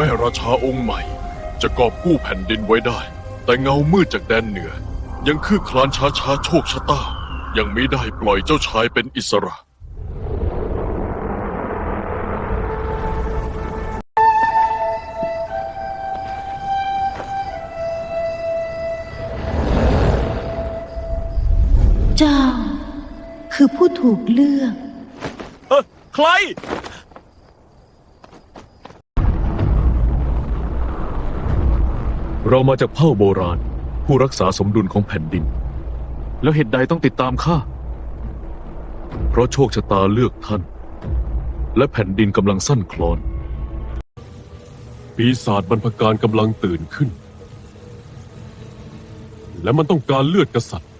แม้ราชาองค์ใหม่ จะกอบกู้แผ่นดินไว้ได้ แต่เงามืดจากแดนเหนือ ยังคือคลานช้าช้าๆโชคชะตา ยังไม่ได้ปล่อยเจ้าชายเป็นอิสระ เจ้า คือผู้ถูกเลือก เออใคร เรามาจากเผ่าโบราณ ผู้รักษาสมดุลของแผ่นดิน แล้วเหตุใดต้องติดตามข้า เพราะโชคชะตาเลือกท่าน และแผ่นดินกำลังสั้นคลอน ปีศาจบรรพการกำลังตื่นขึ้น และมันต้องการเลือดกษัตริย์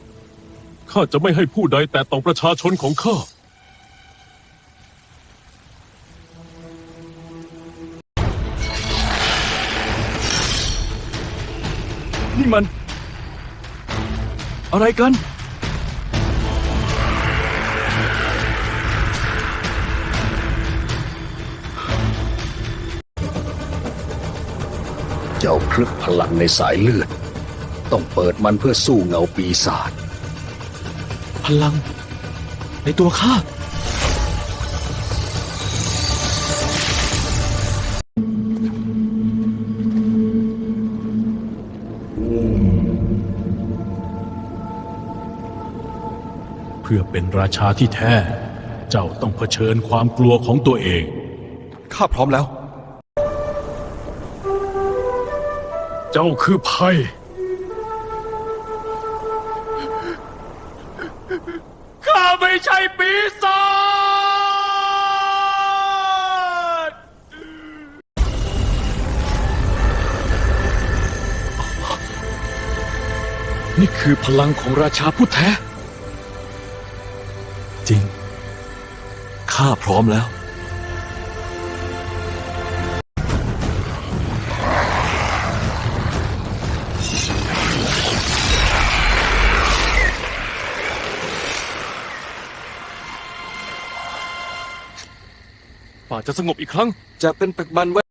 ข้าจะไม่ให้ผู้ใดแตะต้องประชาชนของข้า นี่มัน อะไรกัน เจ้าพลึกพลังในสายเลือด ต้องเปิดมันเพื่อสู้เงาปีศาจพลัง ในตัวข้า พื่อเป็นราชาที่แท้ เจ้าต้องเผชิญความกลัวของตัวเอง ข้าพร้อมแล้ว เจ้าคือภัย ข้าไม่ใช่ปีศาจ นี่คือพลังของราชาผู้แท้ จริง ข้าพร้อมแล้ว ป่าจะสงบอีกครั้ง จะเป็นปักบันไว้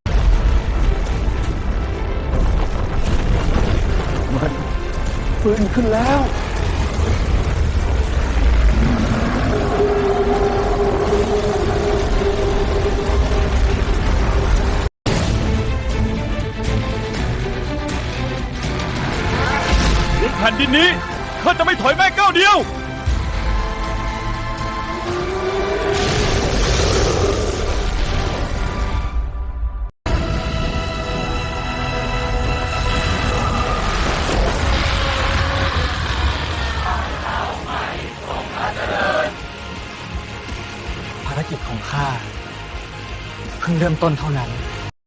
มันฟื้นขึ้นแล้ว ดินนี้ข้าจะไม่ถอยแม้ก้าวเดียว ภารกิจของข้าเพิ่งเริ่มต้นเท่านั้น